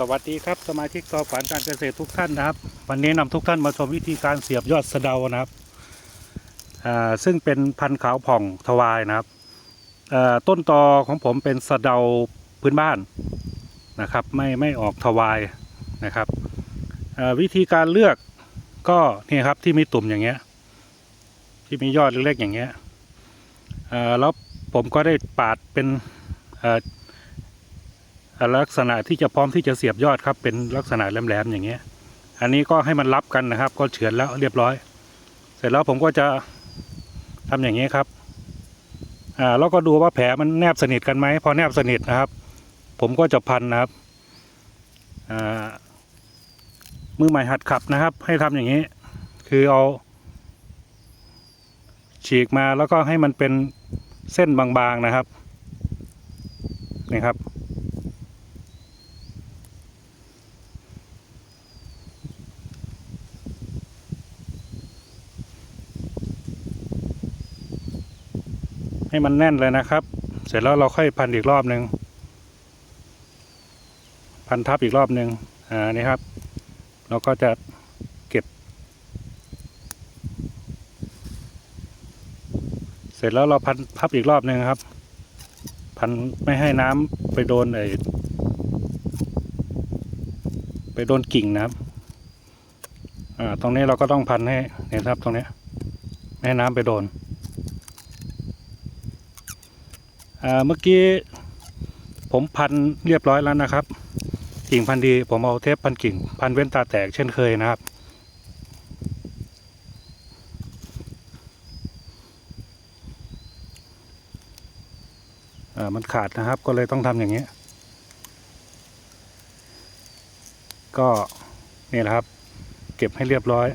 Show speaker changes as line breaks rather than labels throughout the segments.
สวัสดีครับสมาชิกกอฝันการเกษตรทุกท่านนะครับ วันนี้นำทุกท่านมาชมวิธีการเสียบยอดสะเดานะครับซึ่งเป็นพันธุ์ขาวผ่องทวายนะครับต้นตอของผมเป็นสะเดาพื้นบ้านนะครับ ไม่ไม่ออกทวายนะครับวิธีการเลือกก็นี่ครับที่มีตุ่มอย่างเงี้ยที่มียอดเล็กๆอย่างเงี้ยแล้วผมก็ได้ปาดเป็น ลักษณะที่จะพร้อมที่จะเสียบยอดครับ เป็นลักษณะแหลมๆอย่างเงี้ย อันนี้ก็ให้มันรับกันนะครับ ก็เฉือนแล้วเรียบร้อย เสร็จแล้วผมก็จะทำอย่างนี้ครับอ่าแล้วก็ดูว่าแผลมันแนบสนิทกันไหมพอแนบสนิทนะครับ ผมก็จะพันนะครับอ่ามือใหม่หัดขับนะครับ ให้ทำอย่างนี้ คือเอา ฉีกมาแล้วก็ให้มันเป็นเส้นบางๆนะครับนี่ครับ ให้มันแน่นเลยนะครับ เสร็จแล้วเราค่อยพันอีกรอบหนึ่งพันทับอีกรอบหนึ่งอ่านี่ครับ เราก็จะเก็บ เสร็จแล้วเราพันพับอีกรอบหนึ่งครับ พันไม่ให้น้ำไปโดนไอ้ไปโดนกิ่งนะครับอ่าตรงนี้เราก็ต้องพันให้เนี่ยครับตรงนี้ไม่ให้น้ำไปโดน อ่า เมื่อกี้ผมพันเรียบร้อยแล้วนะครับ กิ่งพันดีผมเอาเทปพันกิ่ง พันเว้นตาแตกเช่นเคยนะครับ มันขาดนะครับก็เลยต้องทำอย่างนี้ ก็นี่แหละครับ เก็บให้เรียบร้อย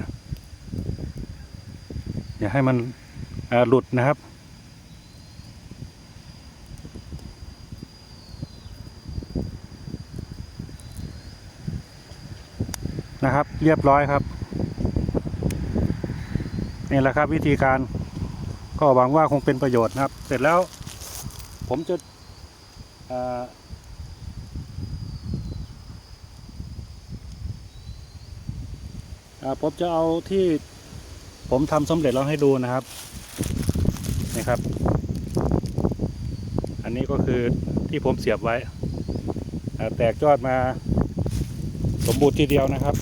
อย่าให้มันหลุดนะครับ นะครับ เรียบร้อยครับนี่แหละครับวิธีการก็หวังว่าคงเป็นประโยชน์นะครับ เสร็จแล้วผมจะอ่อเอ่อผมจะเอาที่ผมทำสำเร็จแล้วให้ดูนะครับนี่ครับ อันนี้ก็คือที่ผมเสียบไว้ แตกยอดมา สมบูรณ์ทีเดียวนะครับ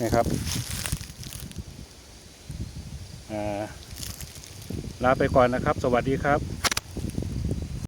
นี่ครับอ่าลาไปก่อนนะครับ สวัสดีครับ